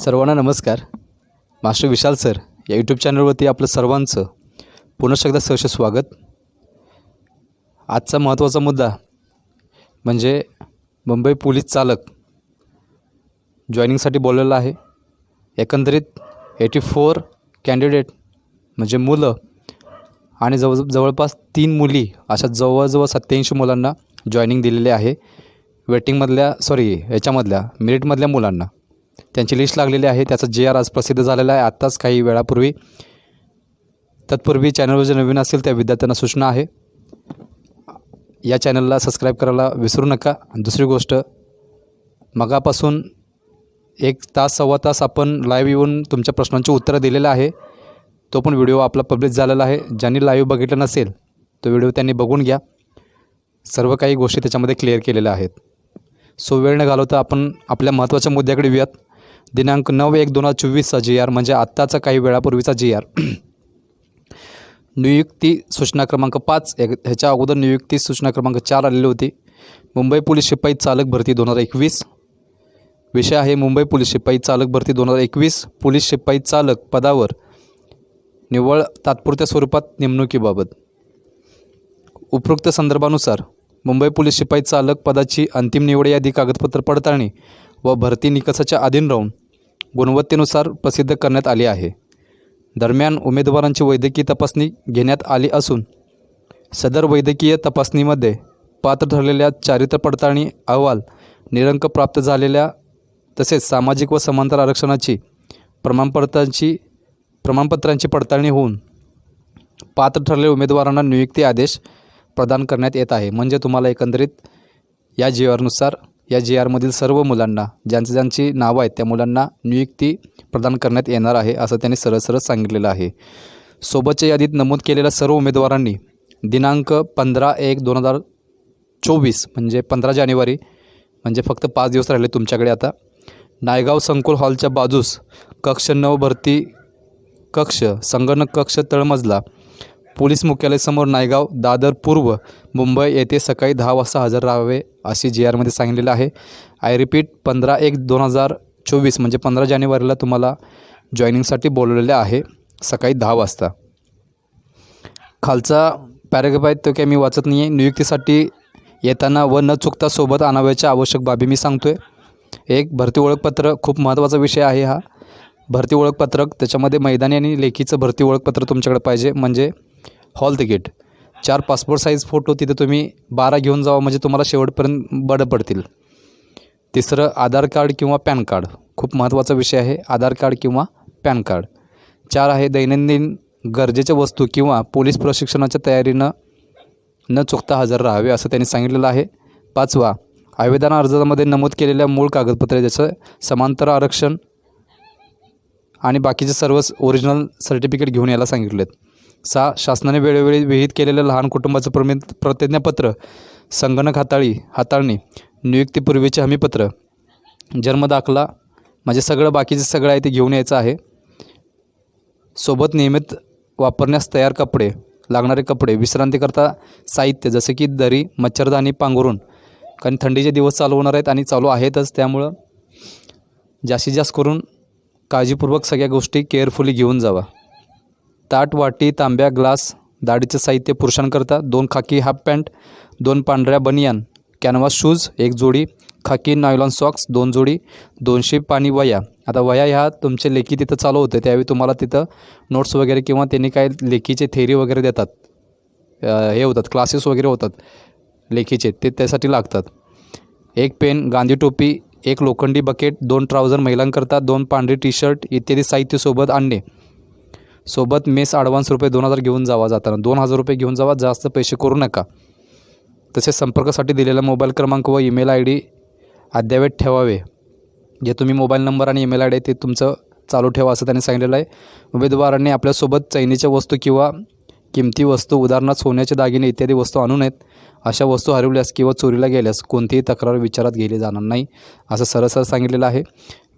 सर्वांना नमस्कार. Master Vishal sir या यूट्यूब चॅनलवरती आपलं सर्वांचं पुनश्च एकदा सहर्ष स्वागत. आजचा महत्त्वाचा मुद्दा म्हणजे मुंबई पोलीस चालक जॉईनिंगसाठी बोललेला आहे. एकंदरीत एटी फोर कॅन्डिडेट म्हणजे मुलं आणि जवळ जवळपास तीन मुली अशा जवळजवळ सत्याऐंशी मुलांना जॉईनिंग दिलेले आहे. वेटिंगमधल्या सॉरी याच्यामधल्या मेरिटमधल्या मुलांना. त्यांची लिस्ट लागलेली आहे. त्याचा जे आर आज प्रसिद्ध झालेला आहे. आत्ताच काही वेळापूर्वी तत्पूर्वी चॅनलवर जे नवीन असतील त्या विद्यार्थ्यांना सूचना आहे. या चॅनलला सबस्क्राईब करायला विसरू नका. दुसरी गोष्ट मगापासून एक तास सव्वा तास आपण लाईव्ह येऊन तुमच्या प्रश्नांची उत्तरं दिलेलं आहे. तो पण व्हिडिओ आपला पब्लिश झालेला आहे. ज्यांनी लाईव्ह बघितलं नसेल तो व्हिडिओ त्यांनी बघून घ्या. सर्व काही गोष्टी त्याच्यामध्ये क्लिअर केलेल्या आहेत. सो वेळ न घालवता आपण आपल्या महत्त्वाच्या मुद्द्याकडे येऊयात. दिनांक नऊ एक दोन हजार चोवीसचा जी आर म्हणजे आत्ताचा काही वेळापूर्वीचा जी आर नियुक्ती सूचना क्रमांक पाच एक ह्याच्या अगोदर नियुक्ती सूचना क्रमांक चार आलेली होती. मुंबई पोलीस शिपाई चालक भरती दोन हजार एकवीस. विषय आहे मुंबई पोलीस शिपाई चालक भरती दोन हजार एकवीस. पोलीस शिपाई चालक पदावर निव्वळ तात्पुरत्या स्वरूपात नेमणुकीबाबत. उपरोक्त संदर्भानुसार मुंबई पोलीस शिपाई चालक पदाची अंतिम निवड यादी कागदपत्र पडताळणी व भरती निकषाच्या अधीन राहून गुणवत्तेनुसार प्रसिद्ध करण्यात आली आहे. दरम्यान उमेदवारांची वैद्यकीय तपासणी घेण्यात आली असून सदर वैद्यकीय तपासणीमध्ये पात्र ठरलेल्या चारित्र पडताळणी अहवाल निरंक प्राप्त झालेल्या तसेच सामाजिक व समांतर आरक्षणाची प्रमाणपत्रांची प्रमाणपत्रांची पडताळणी होऊन पात्र ठरलेल्या उमेदवारांना नियुक्ती आदेश प्रदान करण्यात येत आहे. म्हणजे तुम्हाला एकंदरीत या जीवानुसार या जे आरमधील सर्व मुलांना ज्यांची ज्यांची नावं आहेत त्या मुलांना नियुक्ती प्रदान करण्यात येणार आहे असं त्यांनी सरळ सरळ सांगितलेलं आहे. सोबतच्या यादीत नमूद केलेल्या सर्व उमेदवारांनी दिनांक पंधरा एक दोन हजार चोवीस म्हणजे पंधरा जानेवारी म्हणजे फक्त पाच दिवस राहिले तुमच्याकडे आता नायगाव संकुल हॉलच्या बाजूस कक्ष नऊ भरती कक्ष संगणक कक्ष तळमजला पोलीस मुख्यालयासमोर नायगाव दादर पूर्व मुंबई येथे सकाळी दहा वाजता हजर राहावे अशी जी आरमध्ये सांगितलेलं आहे. आय रिपीट पंधरा एक दोन हजार चोवीस म्हणजे पंधरा जानेवारीला तुम्हाला जॉईनिंगसाठी बोलवलेले आहे. सकाळी दहा वाजता. खालचा पॅरेग्राफ आहे तो काही मी वाचत नाही आहे नियुक्तीसाठी येताना व न चुकता सोबत आणावयाच्या आवश्यक बाबी मी सांगतो आहे एक भरती ओळखपत्र खूप महत्त्वाचा विषय आहे हा. भरती ओळखपत्रक त्याच्यामध्ये मैदानी आणि लेखीचं भरती ओळखपत्र तुमच्याकडे पाहिजे. म्हणजे हॉल तिकीट. चार पासपोर्ट साईज फोटो तिथे तुम्ही बारा घेऊन जावा म्हणजे तुम्हाला शेवटपर्यंत बडं पडतील. तिसरं आधार कार्ड किंवा पॅन कार्ड. खूप महत्त्वाचा विषय आहे आधार कार्ड किंवा पॅन कार्ड. चार आहे दैनंदिन गरजेच्या वस्तू किंवा पोलीस प्रशिक्षणाच्या तयारीनं न चुकता हजर राहावे असं त्यांनी सांगितलेलं आहे. पाचवा आवेदन अर्जामध्ये नमूद केलेल्या मूळ कागदपत्रे जसं समांतर आरक्षण आणि बाकीचे सर्वच ओरिजिनल सर्टिफिकेट घेऊन यायला सांगितले आहेत सहा शासनाने वेळोवेळी विहित केलेलं लहान कुटुंबाचं प्रमि प्रतिज्ञापत्र संगणक हाताळी हाताळणी नियुक्तीपूर्वीचे हमीपत्र जन्मदाखला म्हणजे सगळं बाकीचं सगळं आहे ते घेऊन यायचं आहे. सोबत नियमित वापरण्यास तयार कपडे लागणारे कपडे विश्रांतीकरता साहित्य जसे की दरी मच्छरदाणी पांघरून कारण थंडीचे दिवस चालू होणार आहेत आणि चालू आहेतच त्यामुळं जास्तीत जास्त करून काळजीपूर्वक सगळ्या गोष्टी केअरफुली घेऊन जावा. ताट वाटी तांब्या ग्लास दाढीचं साहित्य पुरुषांकरता दोन खाकी हाफ पॅन्ट दोन पांढऱ्या बनियान कॅनव्हास शूज एक जोडी खाकी नायलॉन सॉक्स दोन जोडी दोनशे पाणी वया आता वया ह्या तुमचे लेखी तिथं चालू होते त्यावेळी तुम्हाला तिथं नोट्स वगैरे किंवा त्यांनी काय लेखीचे थेरी वगैरे देतात. हे होतात क्लासेस वगैरे होतात लेखीचे ते त्यासाठी लागतात. एक पेन गांधी टोपी एक लोखंडी बकेट दोन ट्राउझर महिलांकरता दोन पांढरी टी शर्ट इत्यादी साहित्यसोबत आणणे. सोबत मेस ॲडव्हान्स रुपये दोन हजार घेऊन जावा जाताना. दोन हजार रुपये घेऊन जावा जास्त पैसे करू नका. तसेच संपर्कासाठी दिलेला मोबाईल क्रमांक व ईमेल आय डी अद्ययावत ठेवावे. जे तुम्ही मोबाईल नंबर आणि ईमेल आय डी ते तुमचं चालू ठेवा असं त्यांनी सांगितलेलं आहे. उमेदवारांनी आपल्यासोबत चैनीच्या वस्तू किंवा किमती वस्तू उदाहरणार्थ सोन्याचे दागिने इत्यादी वस्तू आणू नयेत अशा वस्तू हरवल्यास किंवा चोरीला गेल्यास कोणतीही तक्रार विचारात घेतली जाणार नाही असं सरळ सांगितलेलं आहे.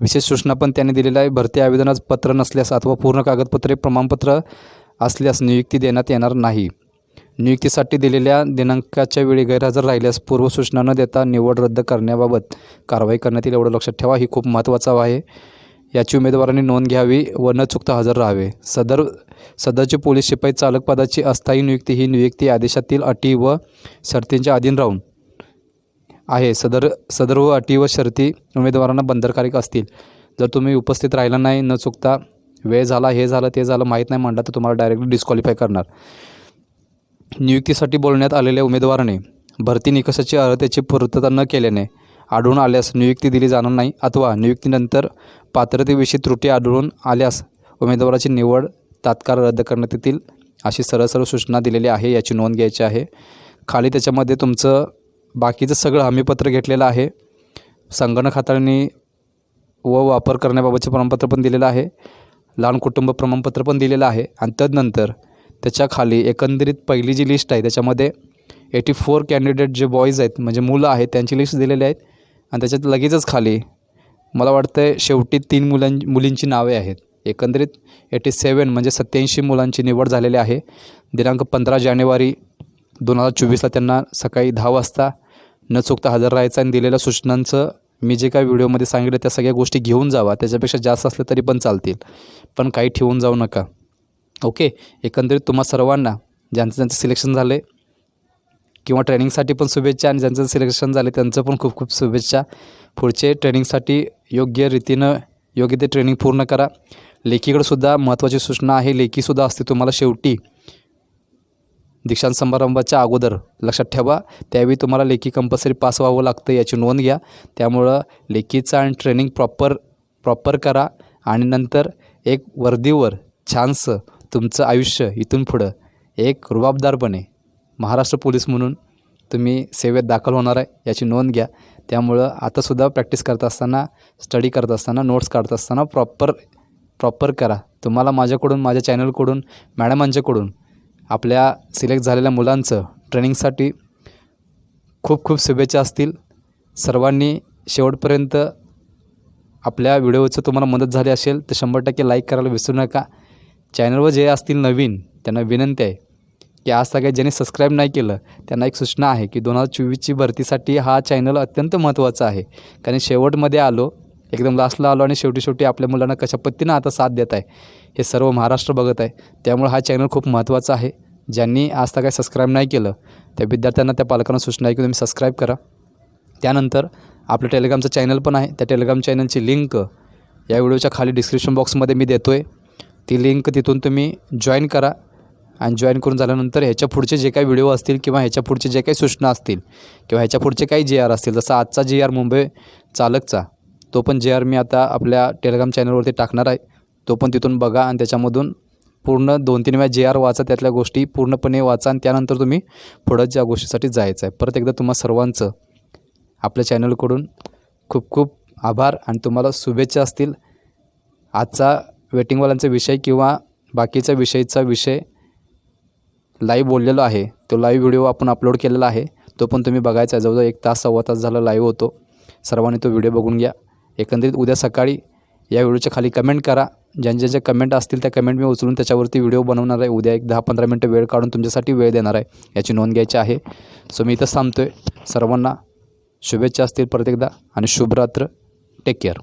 विशेष सूचना पण त्यांनी दिलेल्या आहे. भरती आवेदनात पत्र नसल्यास अथवा पूर्ण कागदपत्रे प्रमाणपत्र असल्यास नियुक्ती देण्यात येणार नाही. नियुक्तीसाठी दिलेल्या दिनांकाच्या वेळी गैरहजर राहिल्यास पूर्वसूचना न देता निवड रद्द करण्याबाबत कारवाई करण्यात येईल एवढं लक्षात ठेवा. ही खूप महत्त्वाचं आहे. याची उमेदवारांनी नोंद घ्यावी व न चुकता हजर राहावे. सदर सदरची पोलीस शिपाई चालक पदाची अस्थायी नियुक्ती ही नियुक्ती आदेशातील अटी व शर्तींच्या अधीन राहून आहे. सदर सदर व अटी व शर्ती उमेदवारांना बंधनकारक असतील. जर तुम्ही उपस्थित राहिला नाही न चुकता वेळ झाला हे झालं ते झालं माहीत नाही म्हणलं तर तुम्हाला डायरेक्टली डिस्क्वालिफाय करणार. नियुक्तीसाठी बोलण्यात आलेल्या उमेदवाराने भरती निकषाची अर्हतेची पूर्तता न केल्याने आढळून आल्यास नियुक्ती दिली जाणार नाही अथवा नियुक्तीनंतर पात्रतेविषयी त्रुटी आढळून आल्यास उमेदवाराची निवड तात्काळ रद्द करण्यात येतील अशी सरळ सरळ सूचना दिलेली आहे. याची नोंद घ्यायची आहे. खाली त्याच्यामध्ये तुमचं बाकीचं सगळं हमीपत्र घेतलेलं आहे. संगणक हाताळणी व वापर करण्याबाबतचे प्रमाणपत्र पण दिलेलं आहे. लहान कुटुंब प्रमाणपत्र पण दिलेलं आहे. आणि तदनंतर त्याच्याखाली एकंदरीत पहिली जी लिस्ट आहे त्याच्यामध्ये एटी फोर कॅन्डिडेट जे बॉईज आहेत म्हणजे मुलं आहेत त्यांची लिस्ट दिलेली आहेत. आणि त्याच्यात लगेचच खाली मला वाटतं आहे शेवटी तीन मुलां मुलींची नावे आहेत. एकंदरीत एटी सेवन म्हणजे सत्याऐंशी मुलांची निवड झालेली आहे. दिनांक पंधरा जानेवारी दोन हजार चोवीसला त्यांना सकाळी दहा वाजता न चुकता हजर राहायचं आणि दिलेल्या सूचनांचं मी जे काही व्हिडिओमध्ये सांगितलं त्या सगळ्या गोष्टी घेऊन जावा. त्याच्यापेक्षा जास्त असले तरी पण चालतील. पण काही ठेवून जाऊ नका. ओके? एकंदरीत तुम्हा सर्वांना ज्यांचं ज्यांचं सिलेक्शन झालं आहे किंवा ट्रेनिंगसाठी पण शुभेच्छा आणि ज्यांचं सिलेक्शन झाले त्यांचं पण खूप खूप शुभेच्छा. पुढचे ट्रेनिंगसाठी योग्य रीतीनं योग्य ते ट्रेनिंग पूर्ण करा. लेखीकडंसुद्धा महत्त्वाची सूचना आहे. लेखीसुद्धा असते तुम्हाला शेवटी. दीक्षांत समारंभाच्या अगोदर लक्षात ठेवा. त्यावेळी तुम्हाला लेखी कंपल्सरी पास व्हावं लागतं याची नोंद घ्या. त्यामुळं लेखीचं आणि ट्रेनिंग प्रॉपर प्रॉपर करा. आणि नंतर एक वर्दीवर छानसं तुमचं आयुष्य इथून पुढं. एक रुबाबदारपणे महाराष्ट्र पोलीस म्हणून तुम्ही सेवेत दाखल होणार आहे याची नोंद घ्या. त्यामुळं आतासुद्धा प्रॅक्टिस करत असताना स्टडी करत असताना नोट्स काढत असताना प्रॉपर प्रॉपर करा. तुम्हाला माझ्याकडून माझ्या चॅनलकडून मॅडमांच्याकडून आपल्या सिलेक्ट झालेल्या मुलांचं ट्रेनिंगसाठी खूप खूप शुभेच्छा असतील. सर्वांनी शेवटपर्यंत आपल्या व्हिडिओचं तुम्हाला मदत झाली असेल तर शंभर टक्के लाईक करायला विसरू नका. चॅनलवर जे असतील नवीन त्यांना विनंती आहे की आज सगळ्या ज्यांनी सबस्क्राईब नाही केलं त्यांना एक सूचना आहे की दोन हजार चोवीसची भरतीसाठी हा चॅनल अत्यंत महत्त्वाचा आहे. कारण शेवटमध्ये आलो एकदम लास्टला आलो आणि शेवटी शेवटी आपल्या मुलांना कशा पद्धतीनं आता साथ देत आहे हे सर्व महाराष्ट्र बघत आहे. त्यामुळे हा चॅनल खूप महत्त्वाचा आहे. ज्यांनी आज काही सबस्क्राईब नाही केलं त्या विद्यार्थ्यांना त्या पालकांना सूचना आहे की तुम्ही सबस्क्राईब करा. त्यानंतर आपलं टेलिग्रामचं चॅनल पण आहे. त्या टेलिग्राम चॅनलची लिंक या व्हिडिओच्या खाली डिस्क्रिप्शन बॉक्समध्ये मी देतो आहे ती लिंक तिथून तुम्ही जॉईन करा. आणि जॉईन करून झाल्यानंतर ह्याच्या पुढचे जे काही व्हिडिओ असतील किंवा ह्याच्या पुढचे जे काही सूचना असतील किंवा ह्याच्या पुढचे काही जे आर असतील जसं आजचा जे आर मुंबई चालकचा तो पण जे आर मी आता आपल्या टेलिग्राम चॅनलवरती टाकणार आहे. तो पण तिथून बघा आणि त्याच्यामधून पूर्ण दोन तीन वेळा जे आर वाचा त्यातल्या गोष्टी पूर्णपणे वाचा आणि त्यानंतर तुम्ही पुढं ज्या गोष्टीसाठी जायचं आहे. परत एकदा तुम्हा सर्वांचं आपल्या चॅनलकडून खूप खूप आभार आणि तुम्हाला शुभेच्छा असतील. आजचा वेटिंगवाल्यांचा विषय किंवा बाकीच्या विषयीचा विषय लाईव्ह बोललेलो आहे. तो लाईव्ह व्हिडिओ आपण अपलोड केलेला आहे. तो पण तुम्ही बघायचा आहे. जवळजवळ एक तास सव्वा तास झाला लाईव्ह होतो. सर्वांनी तो व्हिडिओ बघून घ्या. एकंदरीत उद्या सकाळी या व्हिडिओच्या खाली कमेंट करा. ज्यांच्या ज्या कमेंट असतील त्या कमेंट मी उचलून त्याच्यावरती व्हिडिओ बनवणार आहे. उद्या एक दहा पंधरा मिनटं वेळ काढून तुमच्यासाठी वेळ देणार आहे. याची नोंद घ्यायची आहे. सो मी इथंच थांबतो आहे सर्वांना शुभेच्छा असतील प्रत्येकदा आणि शुभरात्र. Take care